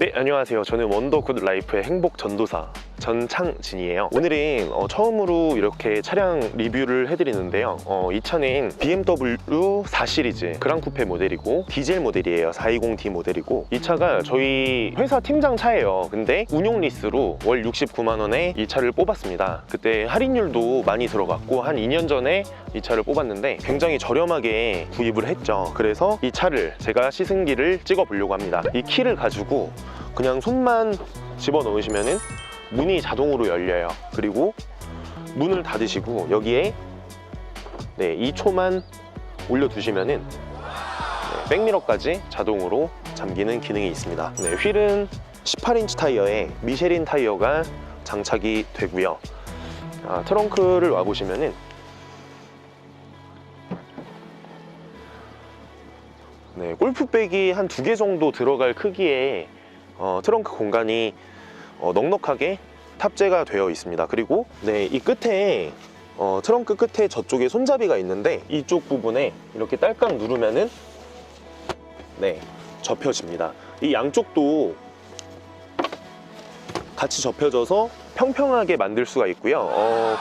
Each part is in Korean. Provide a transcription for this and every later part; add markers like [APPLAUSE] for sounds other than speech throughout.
네, 안녕하세요. 저는 원더굿 라이프의 행복 전도사 전창진이에요. 오늘은 어, 처음으로 이렇게 차량 리뷰를 해드리는데요. 어, 이 차는 BMW 4 시리즈 그랑 쿠페 모델이고 디젤 모델이에요. 420D 모델이고 이 차가 저희 회사 팀장 차예요. 근데 운용 리스로 월 69만 원에 이 차를 뽑았습니다. 그때 할인율도 많이 들어갔고 한 2년 전에 이 차를 뽑았는데 굉장히 저렴하게 구입을 했죠. 그래서 이 차를 제가 시승기를 찍어 보려고 합니다. 이 키를 가지고 그냥 손만 집어 넣으시면은 문이 자동으로 열려요. 그리고 문을 닫으시고 여기에 네, 2초만 올려두시면 은 네, 백미러까지 자동으로 잠기는 기능이 있습니다. 네, 휠은 18인치 타이어에 미쉐린 타이어가 장착이 되고요. 아, 트렁크를 와 보시면 은 네, 골프백이 한 두 개 정도 들어갈 크기의 어, 트렁크 공간이 어, 넉넉하게 탑재가 되어 있습니다. 그리고 네, 이 끝에 어, 트렁크 끝에 저쪽에 손잡이가 있는데 이쪽 부분에 이렇게 딸깍 누르면은 네, 접혀집니다. 이 양쪽도 같이 접혀져서 평평하게 만들 수가 있고요. 어,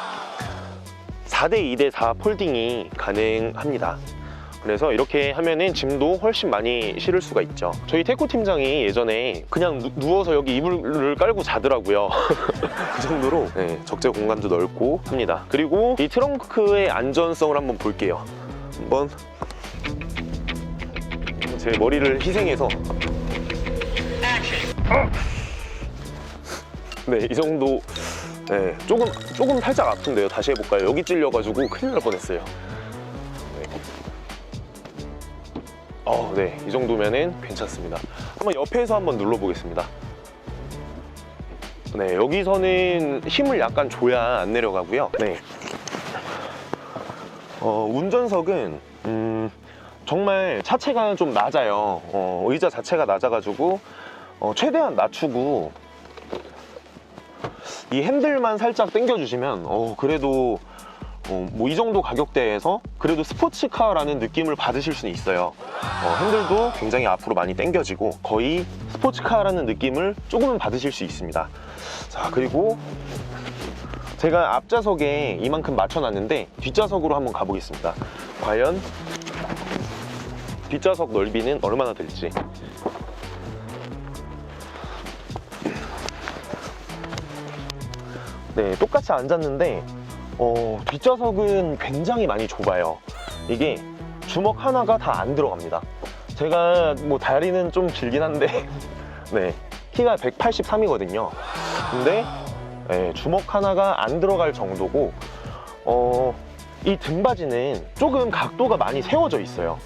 4대 2대 4 폴딩이 가능합니다. 그래서 이렇게 하면은 짐도 훨씬 많이 실을 수가 있죠. 저희 테코 팀장이 예전에 그냥 누, 누워서 여기 이불을 깔고 자더라고요. [LAUGHS] 그 정도로 네, 적재 공간도 넓고 합니다. 그리고 이 트렁크의 안전성을 한번 볼게요. 한번 제 머리를 희생해서 네, 이 정도 네, 조금 조금 살짝 아픈데요. 다시 해볼까요? 여기 찔려가지고 큰일 날 뻔했어요. 어, 네, 이 정도면은 괜찮습니다. 한번 옆에서 한번 눌러보겠습니다. 네, 여기서는 힘을 약간 줘야 안 내려가고요. 네. 어, 운전석은 음, 정말 차체가 좀 낮아요. 어, 의자 자체가 낮아가지고 어, 최대한 낮추고 이 핸들만 살짝 당겨주시면 어, 그래도 어, 뭐이 정도 가격대에서 그래도 스포츠카라는 느낌을 받으실 수는 있어요. 어, 핸들도 굉장히 앞으로 많이 당겨지고 거의 스포츠카라는 느낌을 조금은 받으실 수 있습니다. 자 그리고 제가 앞좌석에 이만큼 맞춰놨는데 뒷좌석으로 한번 가보겠습니다. 과연 뒷좌석 넓이는 얼마나 될지. 네, 똑같이 앉았는데 어, 뒷좌석은 굉장히 많이 좁아요. 이게 주먹 하나가 다 안 들어갑니다. 제가 뭐 다리는 좀 길긴 한데 [LAUGHS] 네, 키가 183이거든요. 근데 네, 주먹 하나가 안 들어갈 정도고 어, 이 등받이는 조금 각도가 많이 세워져 있어요.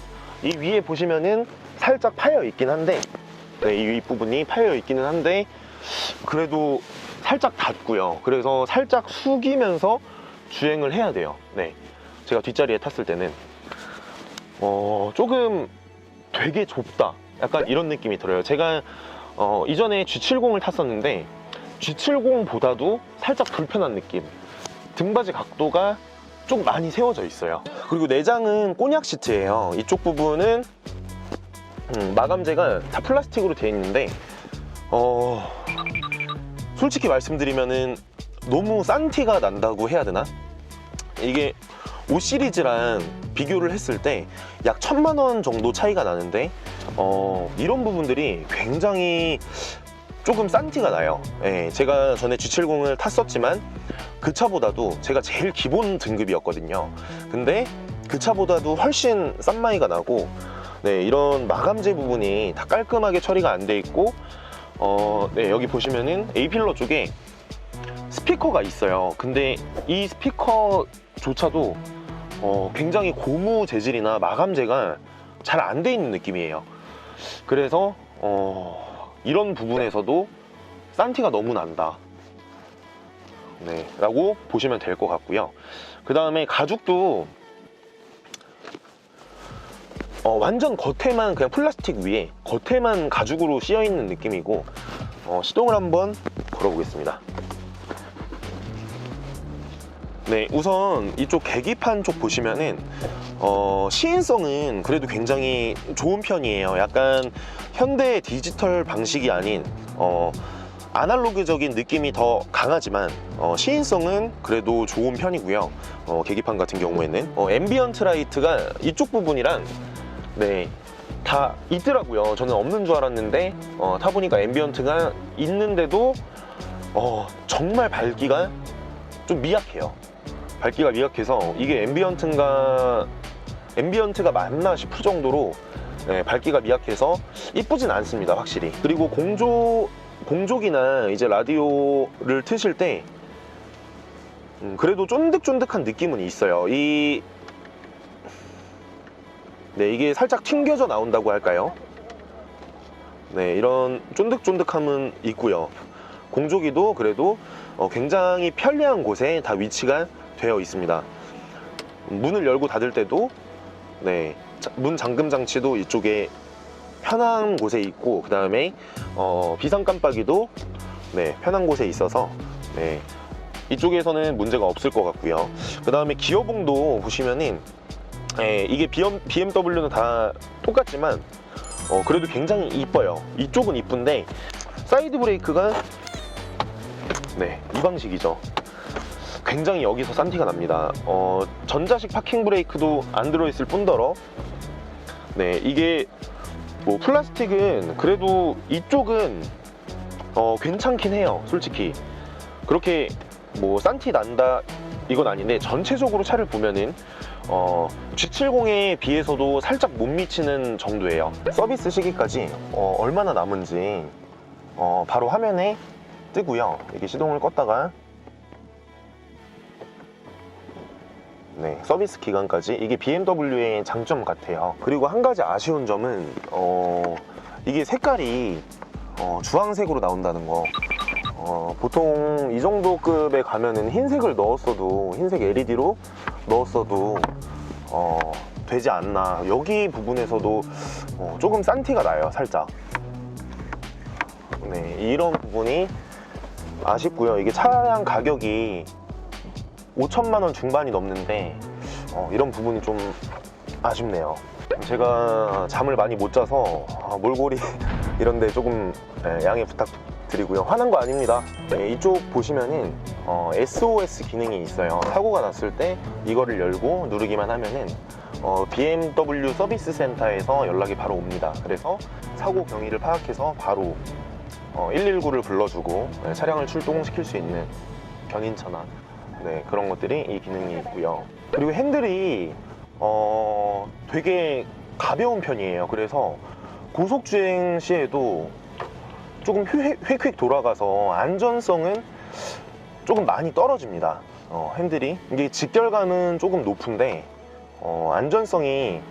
이 위에 보시면은 살짝 파여 있긴 한데 네, 이 윗부분이 파여 있기는 한데 그래도 살짝 닿고요. 그래서 살짝 숙이면서 주행을 해야 돼요. 네. 제가 뒷자리에 탔을 때는 어, 조금 되게 좁다. 약간 이런 느낌이 들어요. 제가 어, 이전에 G70을 탔었는데 G70보다도 살짝 불편한 느낌. 등받이 각도가 좀 많이 세워져 있어요. 그리고 내장은 꼬냑 시트예요. 이쪽 부분은 음, 마감재가 다 플라스틱으로 되어 있는데 어, 솔직히 말씀드리면은 너무 싼 티가 난다고 해야 되나? 이게 5 시리즈랑 비교를 했을 때 약 천만 원 정도 차이가 나는데 어, 이런 부분들이 굉장히 조금 싼 티가 나요. 예, 제가 전에 G70을 탔었지만 그 차보다도 제가 제일 기본 등급이었거든요. 근데 그 차보다도 훨씬 싼 마이가 나고 네, 이런 마감재 부분이 다 깔끔하게 처리가 안 돼 있고 어, 네, 여기 보시면은 A필러 쪽에 스피커가 있어요. 근데 이 스피커 조차도 어, 굉장히 고무 재질이나 마감재가 잘 안 돼 있는 느낌이에요. 그래서 어, 이런 부분에서도 싼티가 너무 난다. 네, 라고 보시면 될 것 같고요. 그 다음에 가죽도 어, 완전 겉에만 그냥 플라스틱 위에 겉에만 가죽으로 씌어 있는 느낌이고 어, 시동을 한번 걸어보겠습니다. 네, 우선 이쪽 계기판 쪽 보시면은 어, 시인성은 그래도 굉장히 좋은 편이에요. 약간 현대 디지털 방식이 아닌 어, 아날로그적인 느낌이 더 강하지만 어, 시인성은 그래도 좋은 편이고요. 어, 계기판 같은 경우에는 어, 앰비언트 라이트가 이쪽 부분이랑 네. 다 있더라고요. 저는 없는 줄 알았는데 어, 타보니까 앰비언트가 있는데도 어, 정말 밝기가 좀 미약해요. 밝기가 미약해서 이게 앰비언트인가 앰비언트가 맞나 싶을 정도로 네, 밝기가 미약해서 이쁘진 않습니다 확실히 그리고 공조 공족이나 이제 라디오를 트실 때 음, 그래도 쫀득쫀득한 느낌은 있어요 이 네, 이게 살짝 튕겨져 나온다고 할까요? 네, 이런 쫀득쫀득함은 있고요. 공조기도 그래도 어, 굉장히 편리한 곳에 다 위치가 되어 있습니다. 문을 열고 닫을 때도 네, 자- 문 잠금 장치도 이쪽에 편한 곳에 있고 그 다음에 어, 비상 깜빡이도 네, 편한 곳에 있어서 네, 이쪽에서는 문제가 없을 것 같고요. 그 다음에 기어봉도 보시면은 예, 이게 BMW는 다 똑같지만 어, 그래도 굉장히 이뻐요. 이쪽은 이쁜데 사이드 브레이크가 네, 이 방식이죠. 굉장히 여기서 싼 티가 납니다. 어, 전자식 파킹 브레이크도 안 들어있을 뿐더러 네, 이게 뭐 플라스틱은 그래도 이쪽은 어, 괜찮긴 해요. 솔직히 그렇게 뭐 싼 티 난다 이건 아닌데 전체적으로 차를 보면은 어, G70에 비해서도 살짝 못 미치는 정도예요. 서비스 시기까지 어, 얼마나 남은지 어, 바로 화면에 뜨고요. 이렇게 시동을 껐다가 네, 서비스 기간까지 이게 BMW의 장점 같아요. 그리고 한 가지 아쉬운 점은 어, 이게 색깔이 어, 주황색으로 나온다는 거. 어, 보통 이 정도 급에 가면은 흰색을 넣었어도 흰색 LED로 넣었어도 어, 되지 않나. 여기 부분에서도 어, 조금 싼 티가 나요, 살짝. 네, 이런 부분이 아쉽고요. 이게 차량 가격이 5천만 원 중반이 넘는데 어, 이런 부분이 좀 아쉽네요. 제가 잠을 많이 못 자서 아, 몰골이 [LAUGHS] 이런데 조금 네, 양해 부탁드리고요. 화난 거 아닙니다. 네, 이쪽 보시면은 어, SOS 기능이 있어요. 사고가 났을 때 이거를 열고 누르기만 하면은 어, BMW 서비스 센터에서 연락이 바로 옵니다. 그래서 사고 경위를 파악해서 바로 어, 119를 불러주고 네, 차량을 출동시킬 수 있는 견인차나 네, 그런 것들이 이 기능이 있고요. 그리고 핸들이 어, 되게 가벼운 편이에요. 그래서 고속 주행 시에도 조금 휙- 휙휙 돌아가서 안전성은 조금 많이 떨어집니다. 어, 핸들이 이게 직결감은 조금 높은데 어, 안전성이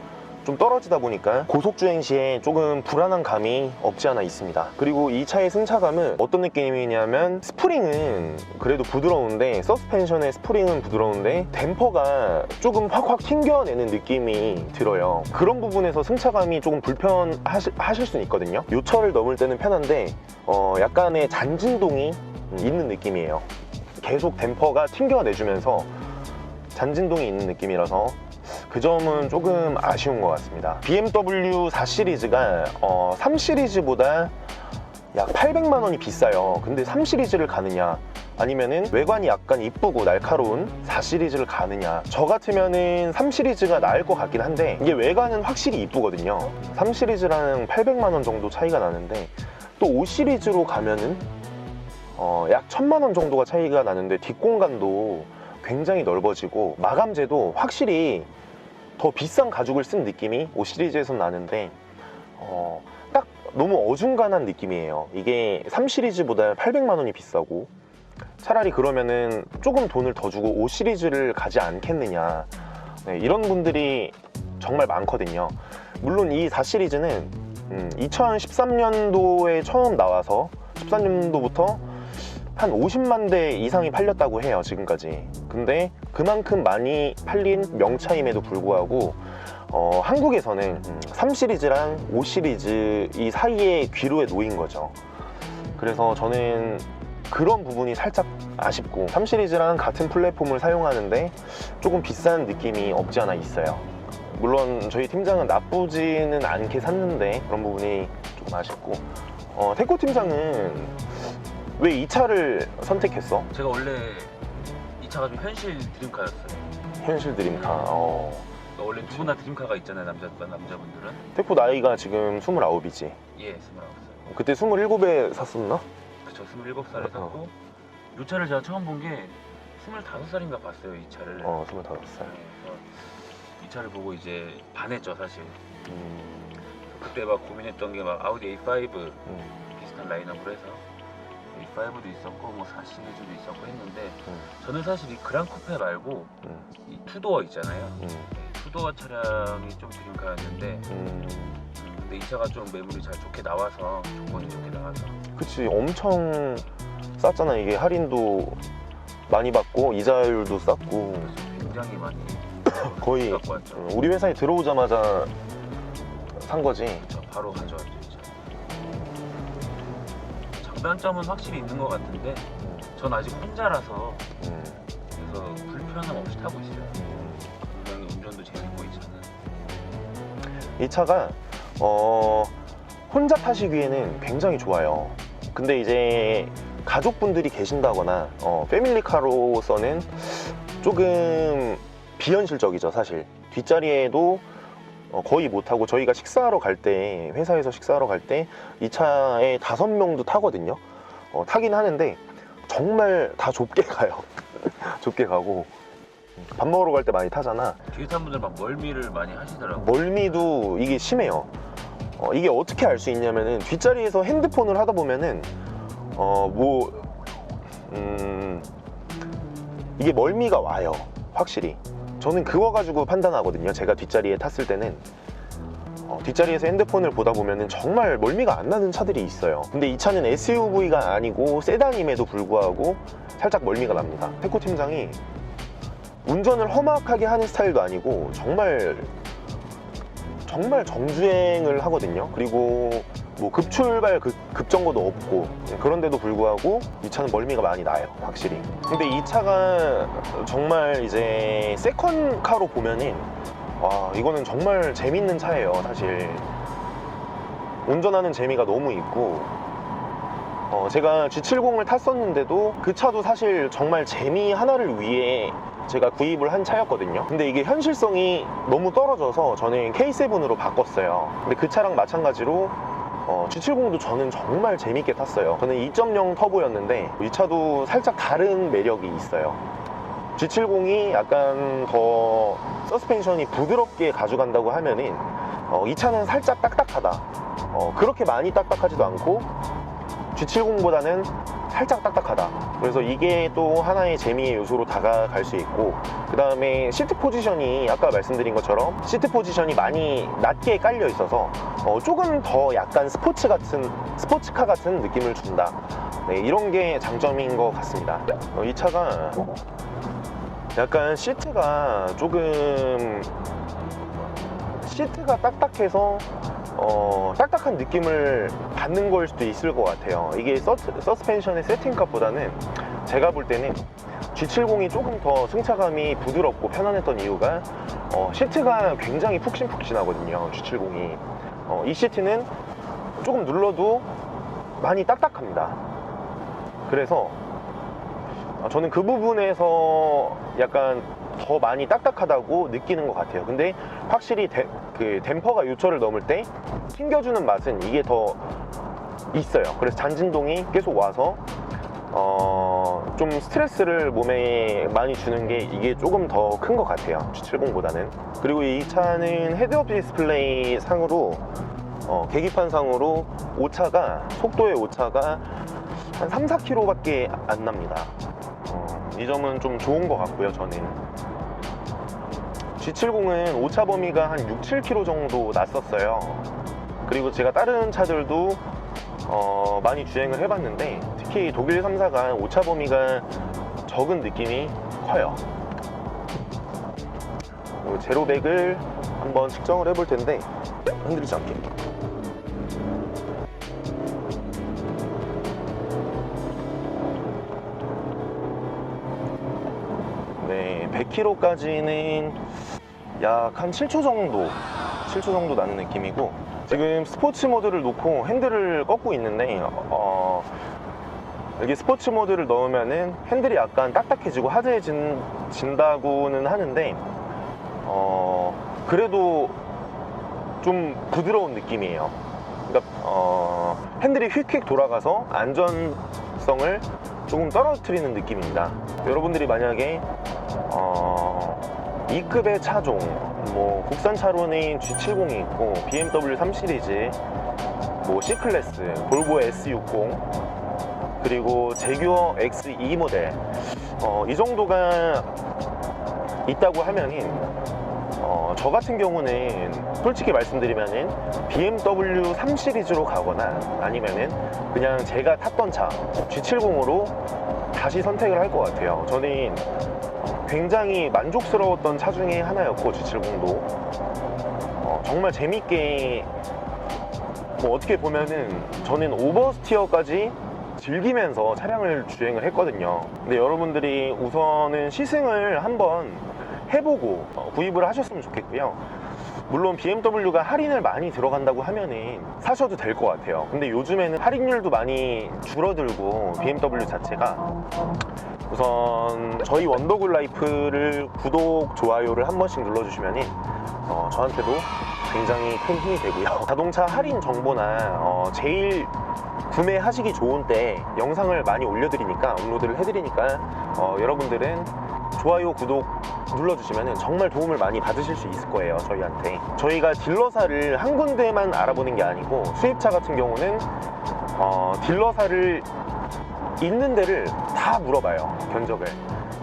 좀 떨어지다 보니까 고속 주행 시에 조금 불안한 감이 없지 않아 있습니다. 그리고 이 차의 승차감은 어떤 느낌이냐면 스프링은 그래도 부드러운데 서스펜션의 스프링은 부드러운데 댐퍼가 조금 확확 튕겨내는 느낌이 들어요. 그런 부분에서 승차감이 조금 불편하실 수는 있거든요. 요철을 넘을 때는 편한데 어, 약간의 잔진동이 있는 느낌이에요. 계속 댐퍼가 튕겨내주면서 잔진동이 있는 느낌이라서 그 점은 조금 아쉬운 것 같습니다. BMW 4 시리즈가 어, 3 시리즈보다 약 800만 원이 비싸요. 근데 3 시리즈를 가느냐? 아니면은 외관이 약간 이쁘고 날카로운 4 시리즈를 가느냐? 저 같으면은 3 시리즈가 나을 것 같긴 한데 이게 외관은 확실히 이쁘거든요. 3 시리즈랑 800만 원 정도 차이가 나는데 또 5 시리즈로 가면은 어, 약 1000만 원 정도가 차이가 나는데 뒷공간도 굉장히 넓어지고 마감재도 확실히 더 비싼 가죽을 쓴 느낌이 5 시리즈에서 나는데 어, 딱 너무 어중간한 느낌이에요. 이게 3 시리즈보다 800만 원이 비싸고 차라리 그러면은 조금 돈을 더 주고 5 시리즈를 가지 않겠느냐 네, 이런 분들이 정말 많거든요. 물론 이 4 시리즈는 2013년도에 처음 나와서 13년도부터 한 50만 대 이상이 팔렸다고 해요 지금까지 근데 그만큼 많이 팔린 명차임에도 불구하고 어, 한국에서는 3 시리즈랑 5 시리즈 이 사이에 귀로에 놓인 거죠 그래서 저는 그런 부분이 살짝 아쉽고 3 시리즈랑 같은 플랫폼을 사용하는데 조금 비싼 느낌이 없지 않아 있어요. 물론 저희 팀장은 나쁘지는 않게 샀는데 그런 부분이 조금 아쉽고 어, 태코 팀장은 왜 이 차를 선택했어? 제가 원래 이 차가 좀 현실 드림카였어요. 현실 드림카. 어. 그러니까 원래 누구나 드림카가 있잖아요, 남자 남자분들은. 태코 나이가 지금 29이지. 예, 29살. 그때 27에 샀었나? 그쵸, 27살에 어. 샀고 이 차를 제가 처음 본게 25살인가 봤어요, 이 차를. 어, 25살. 네, 그래서 이 차를 보고 이제 반했죠, 사실. 음, 그때 막 고민했던 게 막 아우디 A5 음, 비슷한 라인업으로 해서 A5도 있었고 뭐 4 시리즈도 있었고 했는데 음, 저는 사실 이 그란 쿠페 말고 음, 이 투도어 있잖아요. 음, 네, 투도어 차량이 좀 드림카였는데 음. 음, 근데 이 차가 좀 매물이 잘 좋게 나와서 조건이 좋게 나와서 그치, 엄청 쌌잖아. 이게 할인도 많이 받고, 이자율도 쌌고. 굉장히 많이 거의 갖고 왔죠. 어, 우리 회사에 들어오자마자 산 거지. 저 바로 가져왔죠. 장단점은 확실히 있는 것 같은데 전 아직 혼자라서 음, 그래서 불편함 없이 타고 있어요. 운전도 재밌고 이 차는. 이 차가 어, 혼자 타시기에는 굉장히 좋아요. 근데 이제 가족분들이 계신다거나 어, 패밀리카로서는 조금 비현실적이죠, 사실. 뒷자리에도 어, 거의 못 타고 저희가 식사하러 갈 때 회사에서 식사하러 갈 때 이 차에 다섯 명도 타거든요. 어, 타긴 하는데 정말 다 좁게 [LAUGHS] 가요. 좁게 가고 밥 먹으러 갈 때 많이 타잖아. 뒤에 탄 분들 막 멀미를 많이 하시더라고요. 멀미도 이게 심해요. 어, 이게 어떻게 알 수 있냐면은 뒷자리에서 핸드폰을 하다 보면은 어뭐 음, 이게 멀미가 와요. 확실히. 저는 그거 가지고 판단하거든요. 제가 뒷자리에 탔을 때는 어, 뒷자리에서 핸드폰을 보다 보면은 정말 멀미가 안 나는 차들이 있어요. 근데 이 차는 SUV가 아니고 세단임에도 불구하고 살짝 멀미가 납니다. 페코 팀장이 운전을 험악하게 하는 스타일도 아니고 정말 정말 정주행을 하거든요. 그리고 뭐 급출발 급, 급정거도 없고 그런데도 불구하고 이 차는 멀미가 많이 나요, 확실히. 근데 이 차가 정말 이제 세컨카로 보면은 와 이거는 정말 재밌는 차예요, 사실. 운전하는 재미가 너무 있고 어, 제가 G70을 탔었는데도 그 차도 사실 정말 재미 하나를 위해 제가 구입을 한 차였거든요. 근데 이게 현실성이 너무 떨어져서 저는 K7으로 바꿨어요. 근데 그 차랑 마찬가지로 어, G70도 저는 정말 재밌게 탔어요. 저는 2.0 터보였는데 이 차도 살짝 다른 매력이 있어요. G70이 약간 더 서스펜션이 부드럽게 가져간다고 하면은 어, 이 차는 살짝 딱딱하다. 어, 그렇게 많이 딱딱하지도 않고 G70보다는 살짝 딱딱하다. 그래서 이게 또 하나의 재미의 요소로 다가갈 수 있고, 그 다음에 시트 포지션이 아까 말씀드린 것처럼 시트 포지션이 많이 낮게 깔려 있어서 어, 조금 더 약간 스포츠 같은, 스포츠카 같은 느낌을 준다. 네, 이런 게 장점인 것 같습니다. 어, 이 차가 약간 시트가 조금 시트가 딱딱해서 어, 딱딱한 느낌을 받는 걸 수도 있을 것 같아요. 이게 서, 서스펜션의 세팅값보다는 제가 볼 때는 G70이 조금 더 승차감이 부드럽고 편안했던 이유가 어, 시트가 굉장히 푹신푹신하거든요. G70이. 어, 이 시트는 조금 눌러도 많이 딱딱합니다. 그래서 어, 저는 그 부분에서 약간 더 많이 딱딱하다고 느끼는 것 같아요. 근데 확실히 데- 그 댐퍼가 요철을 넘을 때 튕겨주는 맛은 이게 더 있어요. 그래서 잔진동이 계속 와서 어, 좀 스트레스를 몸에 많이 주는 게 이게 조금 더 큰 것 같아요. G70보다는. 그리고 이 차는 헤드업 디스플레이 상으로 어, 계기판 상으로 오차가 속도의 오차가 한 3, 4km밖에 안 납니다. 어, 이 점은 좀 좋은 것 같고요, 저는. G70은 오차 범위가 한 6, 7km 정도 났었어요. 그리고 제가 다른 차들도 어, 많이 주행을 해봤는데 특히 독일 3사가 오차 범위가 적은 느낌이 커요. 제로백을 한번 측정을 해볼 텐데 흔들리지 않게. 네, 100km까지는 약 한 7초 정도, 7초 정도 나는 느낌이고 지금 스포츠 모드를 놓고 핸들을 꺾고 있는데 어, 여기 스포츠 모드를 넣으면은 핸들이 약간 딱딱해지고 하드해진다고는 하는데 어, 그래도 좀 부드러운 느낌이에요. 그러니까 어, 핸들이 휙휙 돌아가서 안전성을 조금 떨어뜨리는 느낌입니다. 여러분들이 만약에 어, 2급의 차종, 뭐 국산 차로는 G70이 있고 BMW 3 시리즈, 뭐 C 클래스, 볼보 S60, 그리고 제규어 X2 모델, 어, 이 정도가 있다고 하면은 어, 저 같은 경우는 솔직히 말씀드리면은 BMW 3 시리즈로 가거나 아니면은 그냥 제가 탔던 차 G70으로 다시 선택을 할 것 같아요. 저는 굉장히 만족스러웠던 차 중에 하나였고 G70도 어, 정말 재밌게 뭐 어떻게 보면은 저는 오버스티어까지 즐기면서 차량을 주행을 했거든요. 근데 여러분들이 우선은 시승을 한번 해보고 어, 구입을 하셨으면 좋겠고요. 물론 BMW가 할인을 많이 들어간다고 하면은 사셔도 될 것 같아요. 근데 요즘에는 할인율도 많이 줄어들고 BMW 자체가 우선 저희 원더굴 라이프를 구독, 좋아요를 한 번씩 눌러주시면은 어, 저한테도 굉장히 큰 힘이 되고요. [LAUGHS] 자동차 할인 정보나 어, 제일 구매하시기 좋은 때 영상을 많이 올려드리니까 업로드를 해드리니까 어, 여러분들은 좋아요, 구독 눌러주시면 정말 도움을 많이 받으실 수 있을 거예요 저희한테. 저희가 딜러사를 한 군데만 알아보는 게 아니고 수입차 같은 경우는 어, 딜러사를 있는 데를 다 물어봐요 견적을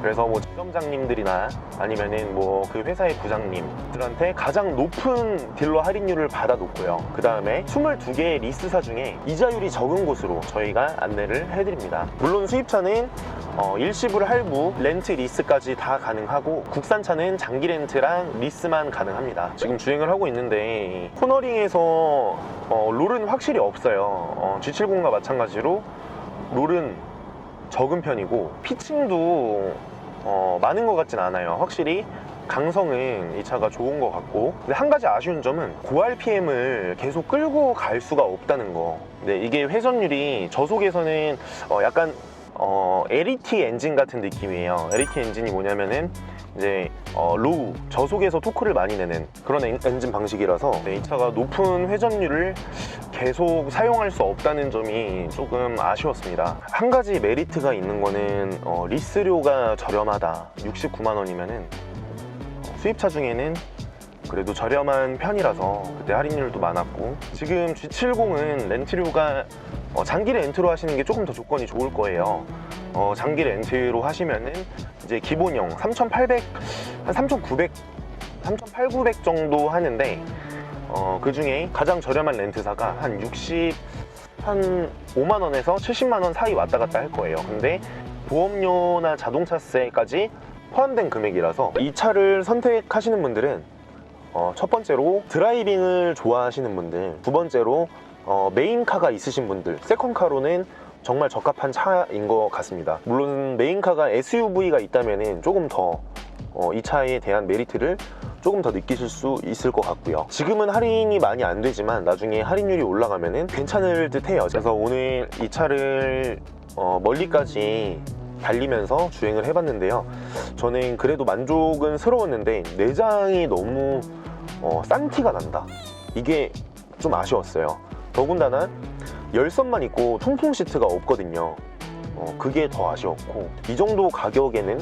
그래서 뭐 지점장님들이나 아니면은 뭐 그 회사의 부장님들한테 가장 높은 딜러 할인율을 받아놓고요 그 다음에 22개의 리스사 중에 이자율이 적은 곳으로 저희가 안내를 해드립니다 물론 수입차는 어, 일시불 할부, 렌트 리스까지 다 가능하고 국산차는 장기 렌트랑 리스만 가능합니다. 지금 주행을 하고 있는데 코너링에서 어, 롤은 확실히 없어요. 어, G70과 마찬가지로 롤은 적은 편이고 피칭도 어, 많은 것 같진 않아요. 확실히 강성은 이 차가 좋은 것 같고 근데 한 가지 아쉬운 점은 고RPM을 계속 끌고 갈 수가 없다는 거. 근데 이게 회전율이 저속에서는 어, 약간 어, LET 엔진 같은 느낌이에요. LET 엔진이 뭐냐면은 이제 어, 로우 저속에서 토크를 많이 내는 그런 엔, 엔진 방식이라서 네, 이 차가 높은 회전율을 계속 사용할 수 없다는 점이 조금 아쉬웠습니다. 한 가지 메리트가 있는 거는 어, 리스료가 저렴하다. 69만 원이면은 어, 수입차 중에는 그래도 저렴한 편이라서 그때 할인율도 많았고 지금 G70은 렌트료가 어, 장기 렌트로 하시는 게 조금 더 조건이 좋을 거예요. 어, 장기 렌트로 하시면은 이제 기본형 3,800, 한 3,900, 3,800 정도 하는데 어, 그 중에 가장 저렴한 렌트사가 한 60, 한 5만 원에서 70만 원 사이 왔다 갔다 할 거예요. 근데 보험료나 자동차세까지 포함된 금액이라서 이 차를 선택하시는 분들은 어, 첫 번째로 드라이빙을 좋아하시는 분들, 두 번째로 어, 메인카가 있으신 분들, 세컨카로는 정말 적합한 차인 것 같습니다. 물론 메인카가 SUV가 있다면 조금 더 이 차에 대한 메리트를 조금 더 느끼실 수 있을 것 같고요. 지금은 할인이 많이 안 되지만 나중에 할인율이 올라가면 괜찮을 듯 해요. 그래서 오늘 이 차를 어, 멀리까지 달리면서 주행을 해봤는데요. 저는 그래도 만족은 스러웠는데 내장이 너무 어, 싼 티가 난다. 이게 좀 아쉬웠어요. 더군다나 열선만 있고 통풍 시트가 없거든요. 어, 그게 더 아쉬웠고 이 정도 가격에는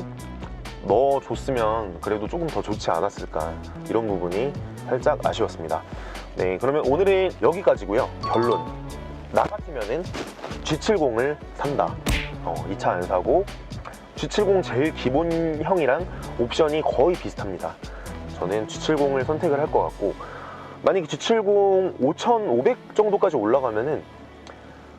넣어줬으면 그래도 조금 더 좋지 않았을까 이런 부분이 살짝 아쉬웠습니다. 네, 그러면 오늘은 여기까지고요. 결론 나 같으면은 G70을 산다. 어, 이 차 안 사고 G70 제일 기본형이랑 옵션이 거의 비슷합니다. 저는 G70을 선택을 할 것 같고 만약에 G70 5,500 정도까지 올라가면은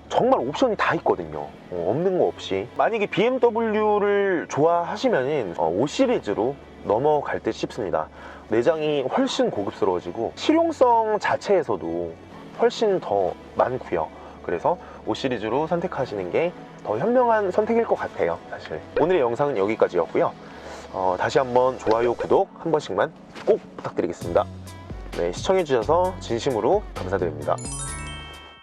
정말 옵션이 다 있거든요. 어, 없는 거 없이. 만약에 BMW를 좋아하시면은 어, 5 시리즈로 넘어갈 듯 싶습니다. 내장이 훨씬 고급스러워지고 실용성 자체에서도 훨씬 더 많고요. 그래서 5 시리즈로 선택하시는 게 더 현명한 선택일 것 같아요. 사실 오늘의 영상은 여기까지였고요. 어, 다시 한번 좋아요, 구독 한 번씩만 꼭 부탁드리겠습니다. 네, 시청해주셔서 진심으로 감사드립니다.